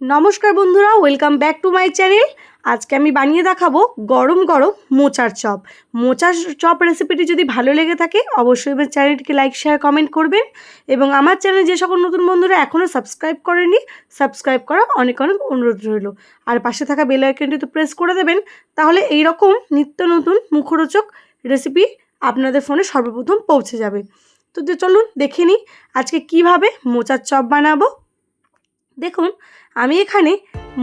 নমস্কার বন্ধুরা welcome back to my channel আজকে আমি বানিয়ে দেখাবো গরম গরম মোচার চপ। মোচার চপ রেসিপিটি যদি ভালো লেগে থাকে, অবশ্যই আমার চ্যানেলটিকে লাইক শেয়ার কমেন্ট করবেন। এবং আমার চ্যানেল যে সকল নতুন বন্ধুরা এখনও সাবস্ক্রাইব করেনি সাবস্ক্রাইব করা অনেক অনেক অনুরোধ রইল। আর পাশে থাকা বেল আইকনটি তো প্রেস করে দেবেন, তাহলে এই রকম নিত্য নতুন মুখরোচক রেসিপি আপনাদের ফোনে সর্বপ্রথম পৌঁছে যাবে। তো চলুন দেখে নিই, আজকে কীভাবে মোচার চপ বানাবো। দেখুন আমি এখানে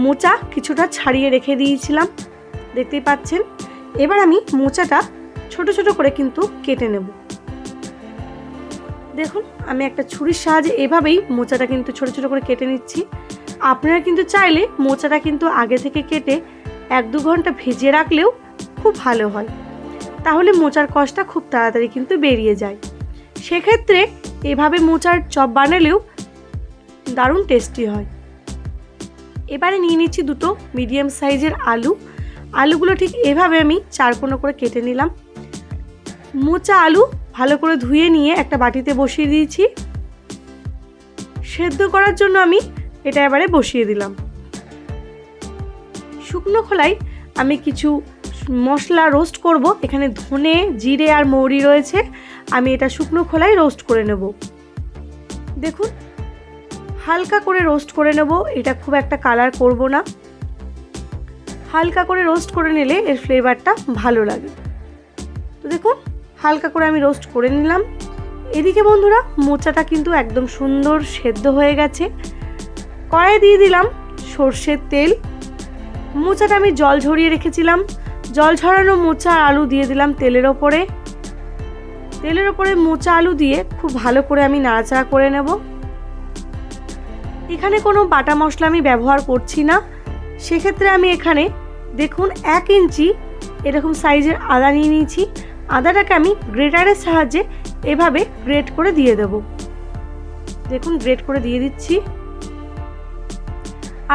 মোচা কিছুটা ছাড়িয়ে রেখে দিয়েছিলাম, দেখতেই পাচ্ছেন? এবার আমি মোচাটা ছোট ছোট করে কিন্তু কেটে নেব। দেখুন, আমি একটা ছুরির সাহায্যে এভাবেই মোচাটা কিন্তু ছোট ছোট করে কেটে নিচ্ছি। আপনারা কিন্তু চাইলে মোচাটা কিন্তু আগে থেকে কেটে এক দু ঘণ্টা ভেজে রাখলেও খুব ভালো হয়। তাহলে মোচার কষটা খুব তাড়াতাড়ি কিন্তু বেরিয়ে যায়। সেক্ষেত্রে এভাবে মোচার চপ বানালেও দারুণ টেস্টি হয়। এবারে নিয়ে নিচ্ছি দুটো মিডিয়াম সাইজের আলু। আলুগুলো ঠিক এভাবে আমি চার কোনো করে কেটে নিলাম। মোচা আলু ভালো করে ধুয়ে নিয়ে একটা বাটিতে বসিয়ে দিয়েছি। সেদ্ধ করার জন্য আমি এটা এবারে বসিয়ে দিলাম। শুকনো খোলায় আমি কিছু মশলা রোস্ট করব। এখানে ধনে, জিরে আর মৌরি রয়েছে। আমি এটা শুকনো খোলায় রোস্ট করে নেব। দেখুন হালকা করে রোস্ট করে নেব, এটা খুব একটা কালার করব না। হালকা করে রোস্ট করে নিলে এর ফ্লেভারটা ভালো লাগে। তো দেখুন, হালকা করে আমি রোস্ট করে নিলাম। এদিকে বন্ধুরা, মোচাটা কিন্তু একদম সুন্দর সেদ্ধ হয়ে গেছে। কড়াই দিয়ে দিলাম সর্ষের তেল। মোচাটা আমি জল ঝরিয়ে রেখেছিলাম। জল ঝরানো মোচা আলু দিয়ে দিলাম তেলের ওপরে। তেলের ওপরে মোচা আলু দিয়ে খুব ভালো করে আমি নাড়াচাড়া করে নেব। এখানে কোনো বাটা মশলা আমি ব্যবহার করছি না। সেক্ষেত্রে আমি এখানে দেখুন এক ইঞ্চি এরকম সাইজের আদা নিয়ে নিয়েছি। আদাটাকে আমি গ্রেটারের সাহায্যে এভাবে গ্রেট করে দিয়ে দেব। দেখুন গ্রেট করে দিয়ে দিচ্ছি।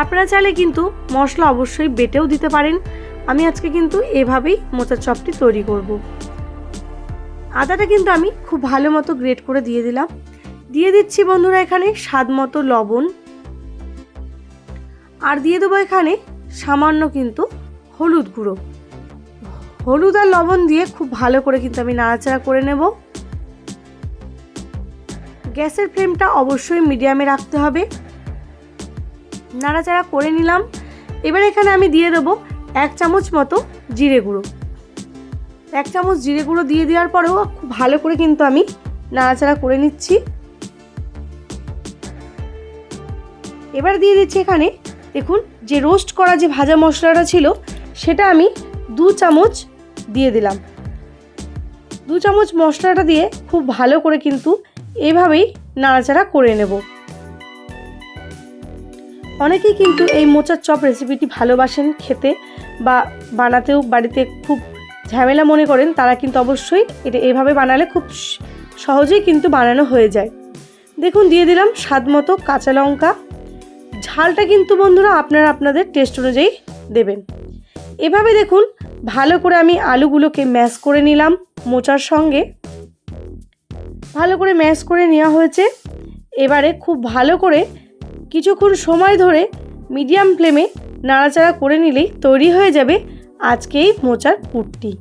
আপনারা চাইলে কিন্তু মশলা অবশ্যই বেটেও দিতে পারেন। আমি আজকে কিন্তু এভাবেই মোচার চপটি তৈরি করব। আদাটা কিন্তু আমি খুব ভালো মতো গ্রেট করে দিয়ে দিলাম। দিয়ে দিচ্ছি বন্ধুরা এখানে স্বাদ মতো লবণ। আর দিয়ে দেবো এখানে সামান্য কিন্তু হলুদ গুঁড়ো। হলুদ আর লবণ দিয়ে খুব ভালো করে কিন্তু আমি নাড়াচাড়া করে নেব। গ্যাসের ফ্লেমটা অবশ্যই মিডিয়ামে রাখতে হবে। নাড়াচাড়া করে নিলাম। এবার এখানে আমি দিয়ে দেবো এক চামচ মতো জিরে গুঁড়ো। এক চামচ জিরে গুঁড়ো দিয়ে দেওয়ার পরেও খুব ভালো করে কিন্তু আমি নাড়াচাড়া করে নিচ্ছি। এবার দিয়ে দিচ্ছি এখানে দেখুন, যে রোস্ট করা যে ভাজা মশলাটা ছিল, সেটা আমি দু চামচ দিয়ে দিলাম। দু চামচ মশলাটা দিয়ে খুব ভালো করে কিন্তু এভাবেই নাড়াচাড়া করে নেব। অনেকেই কিন্তু এই মোচার চপ রেসিপিটি ভালোবাসেন খেতে বা বানাতেও বাড়িতে খুব ঝামেলা মনে করেন, তারা কিন্তু অবশ্যই এটা এভাবে বানালে খুব সহজেই কিন্তু বানানো হয়ে যায়। দেখুন, দিয়ে দিলাম স্বাদ মতো কাঁচা লঙ্কা ঝালটা কিন্তু বন্ধুরা আপনারা আপনাদের টেস্ট অনুযায়ী দেবেন। এভাবে দেখুন, ভালো করে আমি আলুগুলোকে ম্যাশ করে নিলাম মোচার সঙ্গে। ভালো করে ম্যাশ করে নেওয়া হয়েছে। এবারে খুব ভালো করে কিছুক্ষণ সময় ধরে মিডিয়াম ফ্লেমে নাড়াচাড়া করে নিলেই তৈরি হয়ে যাবে আজকেই মোচার পুরটি।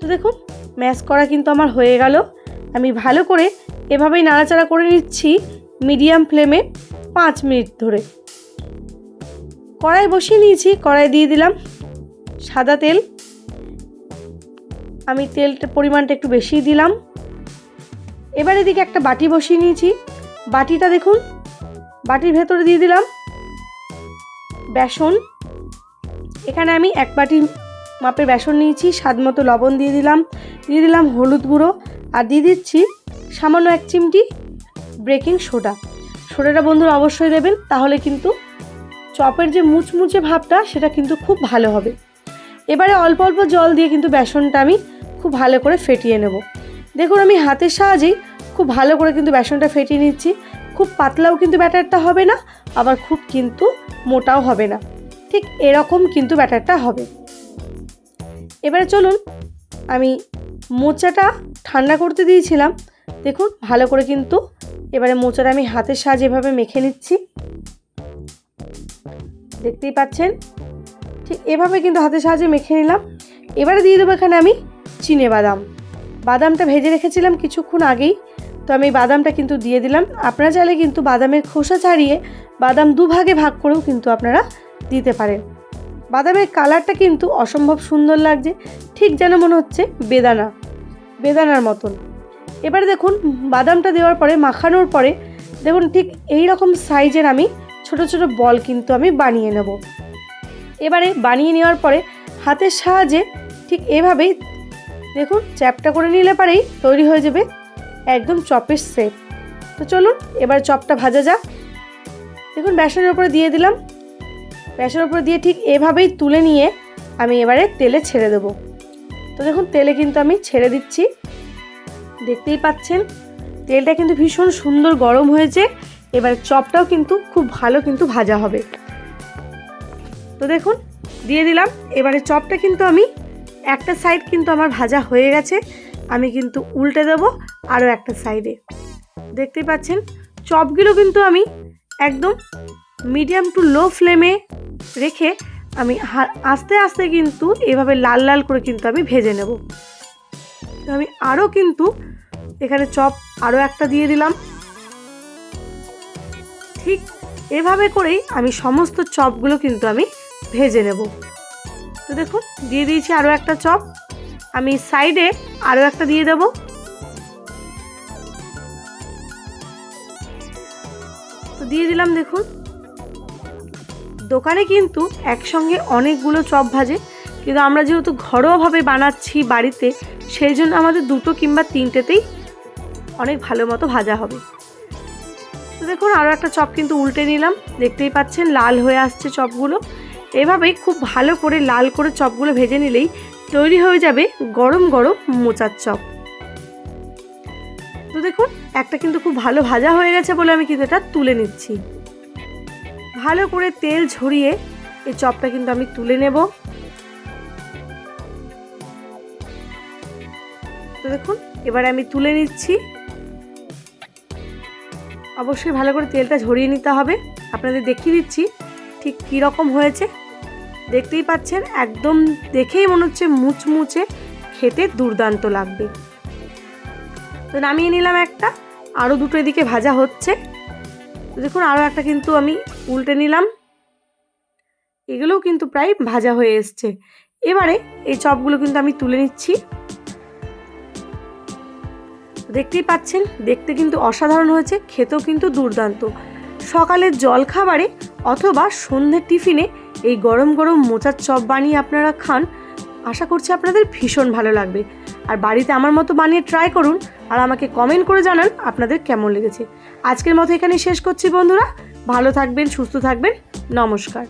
তো দেখুন ম্যাশ করা কিন্তু আমার হয়ে গেল। আমি ভালো করে এভাবেই নাড়াচাড়া করে নিচ্ছি মিডিয়াম ফ্লেমে পাঁচ মিনিট ধরে। কড়াই বসিয়ে নিয়েছি, কড়াই দিয়ে দিলাম সাদা তেল। আমি তেলটা পরিমাণটা একটু বেশি দিলাম। এবার এদিকে একটা বাটি বসিয়ে নিয়েছি। বাটিটা দেখুন, বাটির ভেতরে দিয়ে দিলাম বেসন। এখানে আমি এক বাটি মাপের বেসন নিয়েছি, স্বাদ মতো লবণ দিয়ে দিলাম দিয়ে দিলাম হলুদ গুঁড়ো, আর দিয়ে দিচ্ছি সামান্য এক চিমটি বেকিং সোডা। সোডাটা বন্ধুরা অবশ্যই দেবেন, তাহলে কিন্তু চপের যে মুচমুচে ভাবটা, সেটা কিন্তু খুব ভালো হবে। এবারে অল্প অল্প জল দিয়ে কিন্তু বেসনটা আমি খুব ভালো করে ফেটিয়ে নেব। দেখুন, আমি হাতের সাহায্যেই খুব ভালো করে কিন্তু বেসনটা ফেটিয়ে নিচ্ছি। খুব পাতলাও কিন্তু ব্যাটারটা হবে না, আবার খুব কিন্তু মোটাও হবে না। ঠিক এরকম কিন্তু ব্যাটারটা হবে। এবারে চলুন, আমি মোচাটা ঠান্ডা করতে দিয়েছিলাম। দেখুন, ভালো করে কিন্তু এবারে মোচাটা আমি হাতের সাহায্যে এভাবে মেখে নিচ্ছি। দেখতেই পাচ্ছেন? ঠিক এভাবে কিন্তু হাতের সাহায্যে মেখে নিলাম। এবারে দিয়ে দেবো এখানে আমি চিনে বাদাম। বাদামটা ভেজে রেখেছিলাম কিছুক্ষণ আগেই, তো আমি বাদামটা কিন্তু দিয়ে দিলাম। আপনারা চাইলে কিন্তু বাদামের খোসা ছাড়িয়ে বাদাম দুভাগে ভাগ করেও কিন্তু আপনারা দিতে পারেন। বাদামের কালারটা কিন্তু অসম্ভব সুন্দর লাগছে, ঠিক যেন মনে হচ্ছে বেদানা, বেদানার মতন। এবারে দেখুন, বাদামটা দেওয়ার পরে, মাখানোর পরে, দেখুন ঠিক এই রকম সাইজের আমি ছোট ছোট বল কিন্তু আমি বানিয়ে নেব। এবারে বানিয়ে নেওয়ার পরে, হাতের সাহায্যে ঠিক এভাবেই দেখুন চ্যাপটা করে নিলে পারেই তৈরি হয়ে যাবে একদম চপের শেপ তো চলুন, এবার চপটা ভাজা যাক। দেখুন বেসনের উপরে দিয়ে দিলাম। বেসনের উপরে দিয়ে ঠিক এভাবেই তুলে নিয়ে আমি এবারে তেলে ছেড়ে দেবো। তো দেখুন, তেলে কিন্তু আমি ছেড়ে দিচ্ছি। দেখতেই পাচ্ছেন। তেলটা কিন্তু ভীষণ সুন্দর গরম হয়েছে। এবারে চপটাও কিন্তু খুব ভালো কিন্তু ভাজা হবে। তো দেখুন, দিয়ে দিলাম। এবারে চপটা কিন্তু আমি একটা সাইড কিন্তু আমার ভাজা হয়ে গেছে। আমি কিন্তু উল্টে দেব আরও একটা সাইডে দেখতেই পাচ্ছেন, চপগুলো কিন্তু আমি একদম মিডিয়াম টু লো ফ্লেমে রেখে আমি আস্তে আস্তে কিন্তু এভাবে লাল লাল করে কিন্তু আমি ভেজে নেব। তো আমি আরও কিন্তু এখানে চপ আরও একটা দিয়ে দিলাম। ঠিক এভাবে করেই আমি সমস্ত চপগুলো কিন্তু আমি ভেজে নেব। তো দেখুন, দিয়ে দিয়েছি আরও একটা চপ। আমি সাইডে আরও একটা দিয়ে দেব। তো দিয়ে দিলাম দেখুন। দোকানে কিন্তু একসঙ্গে অনেকগুলো চপ ভাজে। কিন্তু আমরা যেহেতু ঘরোয়াভাবে বানাচ্ছি বাড়িতে সেই জন্য আমাদের দুটো কিংবা তিনটেতেই অনেক ভালো মতো ভাজা হবে। তো দেখুন আরও একটা চপ কিন্তু উল্টে নিলাম। দেখতেই পাচ্ছেন, লাল হয়ে আসছে চপগুলো। এভাবেই খুব ভালো করে লাল করে চপগুলো ভেজে নিলেই তৈরি হয়ে যাবে গরম গরম মোচার চপ। তো দেখুন, একটা কিন্তু খুব ভালো ভাজা হয়ে গেছে বলে আমি কিন্তু এটা তুলে নিচ্ছি। ভালো করে তেল ঝরিয়ে এই চপটা কিন্তু আমি তুলে নেব। তো দেখুন, এবারে আমি তুলে নিচ্ছি। অবশ্যই ভালো করে তেলটা ঝরিয়ে নিতে হবে। আপনাদের দেখিয়ে দিচ্ছি ঠিক কী রকম হয়েছে। দেখতেই পাচ্ছেন, একদম দেখেই মনে হচ্ছে মুচমুচে, খেতে দুর্দান্ত লাগবে। তো নামিয়ে নিলাম একটা আরও দুটো এদিকে ভাজা হচ্ছে। দেখুন আরও একটা কিন্তু আমি উল্টে নিলাম। এগুলোও কিন্তু প্রায় ভাজা হয়ে এসছে। এবারে এই চপগুলো কিন্তু আমি তুলে নিচ্ছি। দেখতেই পাচ্ছেন, দেখতে কিন্তু অসাধারণ হয়েছে, খেতেও কিন্তু দুর্দান্ত। সকালের জলখাবারে অথবা সন্ধ্যের টিফিনে এই গরম গরম মোচার চপ বানিয়ে আপনারা খান, আশা করছি আপনাদের ভীষণ ভালো লাগবে। আর বাড়িতে আমার মতো বানিয়ে ট্রাই করুন আর আমাকে কমেন্ট করে জানান আপনাদের কেমন লেগেছে। আজকের মতো এখানে শেষ করছি বন্ধুরা, ভালো থাকবেন, সুস্থ থাকবেন, নমস্কার।